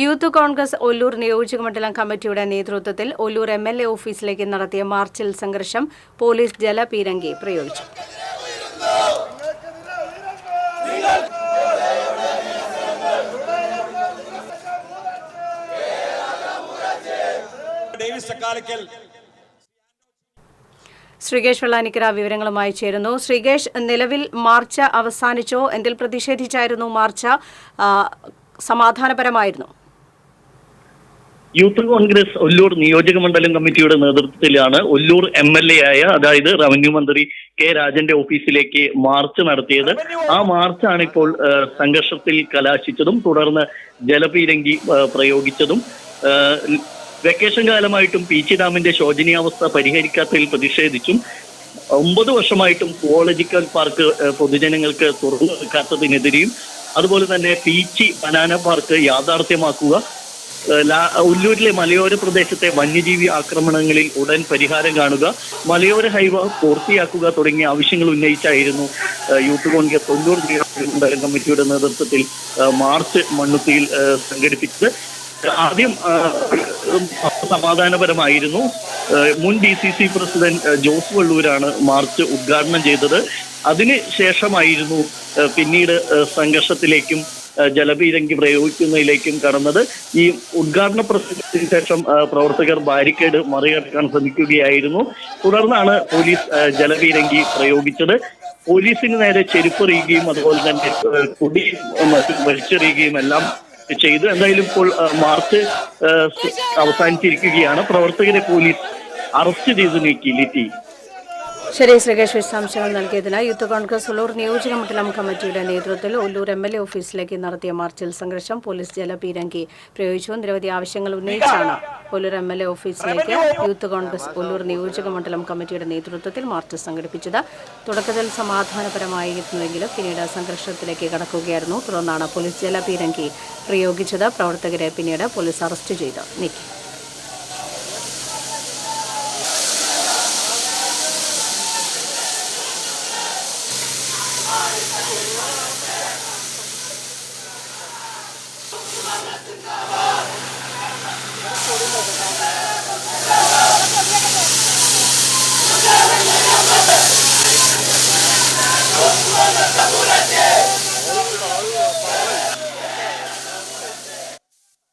Youth Congress Ollur നിയോജകമണ്ഡലം കമ്മിറ്റിയുടെ നേതൃത്വത്തിൽ ഒല്ലൂർ എം എൽ എ ഓഫീസിലേക്ക് നടത്തിയ മാർച്ചിൽ സംഘർഷം പോലീസ് ജലപീരങ്കി പ്രയോഗിച്ചു. ശ്രീകേഷ് വെള്ളാനിക്കര വിവരങ്ങളുമായി ചേരുന്നു. ശ്രീകേഷ് നിലവിൽ മാർച്ച് അവസാനിച്ചോ? എന്തിൽ പ്രതിഷേധിച്ചായിരുന്നു മാർച്ച്? സമാധാനപരമായിരുന്നു. യൂത്ത് കോൺഗ്രസ് ഒല്ലൂർ നിയോജക മണ്ഡലം കമ്മിറ്റിയുടെ നേതൃത്വത്തിലാണ് ഒല്ലൂർ എം എൽ എ ആയ അതായത് റവന്യൂ മന്ത്രി കെ രാജന്റെ ഓഫീസിലേക്ക് മാർച്ച് നടത്തിയത്. ആ മാർച്ചാണ് ഇപ്പോൾ സംഘർഷത്തിൽ കലാശിച്ചതും തുടർന്ന് ജലപീരങ്കി പ്രയോഗിച്ചതും. വെക്കേഷൻ കാലമായിട്ടും പി ചി ഡാമിന്റെ ശോചനീയാവസ്ഥ പരിഹരിക്കാത്തതിൽ പ്രതിഷേധിച്ചും ഒമ്പത് വർഷമായിട്ടും സുവോളജിക്കൽ പാർക്ക് പൊതുജനങ്ങൾക്ക് തുറന്നു വെക്കാത്തതിനെതിരെയും അതുപോലെ തന്നെ പീച്ചി ബനാന പാർക്ക് യാഥാർത്ഥ്യമാക്കുക ഉല്ലൂരിലെ മലയോര പ്രദേശത്തെ വന്യജീവി ആക്രമണങ്ങളിൽ ഉടൻ പരിഹാരം കാണുക മലയോര ഹൈവ പൂർത്തിയാക്കുക തുടങ്ങിയ ആവശ്യങ്ങൾ ഉന്നയിച്ചായിരുന്നു യൂത്ത് കോൺഗ്രസ് തൊണ്ണൂറ് ജില്ലാ കമ്മിറ്റിയുടെ നേതൃത്വത്തിൽ മാർച്ച് മണ്ണുത്തിയിൽ സംഘടിപ്പിച്ചത്. ആദ്യം സമാധാനപരമായിരുന്നു. മുൻ D C C president Jose വള്ളൂരാണ് march ഉദ്ഘാടനം ചെയ്തത്. അതിന് ശേഷമായിരുന്നു പിന്നീട് സംഘർഷത്തിലേക്കും ജലപീരങ്കി പ്രയോഗിക്കുന്നതിലേക്കും കടന്നത്. ഈ ഉദ്ഘാടന പ്രസംഗത്തിന് ശേഷം പ്രവർത്തകർ ബാരിക്കേഡ് മറികടക്കാൻ ശ്രമിക്കുകയായിരുന്നു. തുടർന്നാണ് പോലീസ് ജലപീരങ്കി പ്രയോഗിച്ചത്. പോലീസിന് നേരെ ചെരുപ്പെറിയുകയും അതുപോലെ തന്നെ കുടി വലിച്ചെറിയുകയും എല്ലാം ചെയ്തു. എന്തായാലും ഇപ്പോൾ മാർച്ച് അവസാനിച്ചിരിക്കുകയാണ്. പ്രവർത്തകരെ പോലീസ് അറസ്റ്റ് ചെയ്തു നീക്കി ലിറ്റി. ശരി ശ്രീകേഷ് വിശദാംശങ്ങൾ നൽകിയതിന് യൂത്ത് കോൺഗ്രസ് ഉള്ളൂർ നിയോജക മണ്ഡലം കമ്മിറ്റിയുടെ നേതൃത്വത്തിൽ ഉള്ളൂർ എം എൽ എ ഓഫീസിലേക്ക് നടത്തിയ മാർച്ചിൽ സംഘർഷം പോലീസ് ജലപീരങ്കി പ്രയോഗിച്ചു. നിരവധി ആവശ്യങ്ങൾ ഉന്നയിച്ചാണ് ഉള്ളൂർ എം എൽ എ ഓഫീസിലേക്ക് യൂത്ത് കോൺഗ്രസ് ഉള്ളൂർ നിയോജക മണ്ഡലം കമ്മിറ്റിയുടെ നേതൃത്വത്തിൽ മാർച്ച് സംഘടിപ്പിച്ചത്. തുടക്കത്തിൽ സമാധാനപരമായിരുന്നുവെങ്കിലും പിന്നീട് സംഘർഷത്തിലേക്ക് കടക്കുകയായിരുന്നു. തുടർന്നാണ് പോലീസ് ജലപീരങ്കി പ്രയോഗിച്ചത്. പ്രവർത്തകരെ പിന്നീട് പോലീസ് അറസ്റ്റ് ചെയ്ത് നീക്കി. Let's go!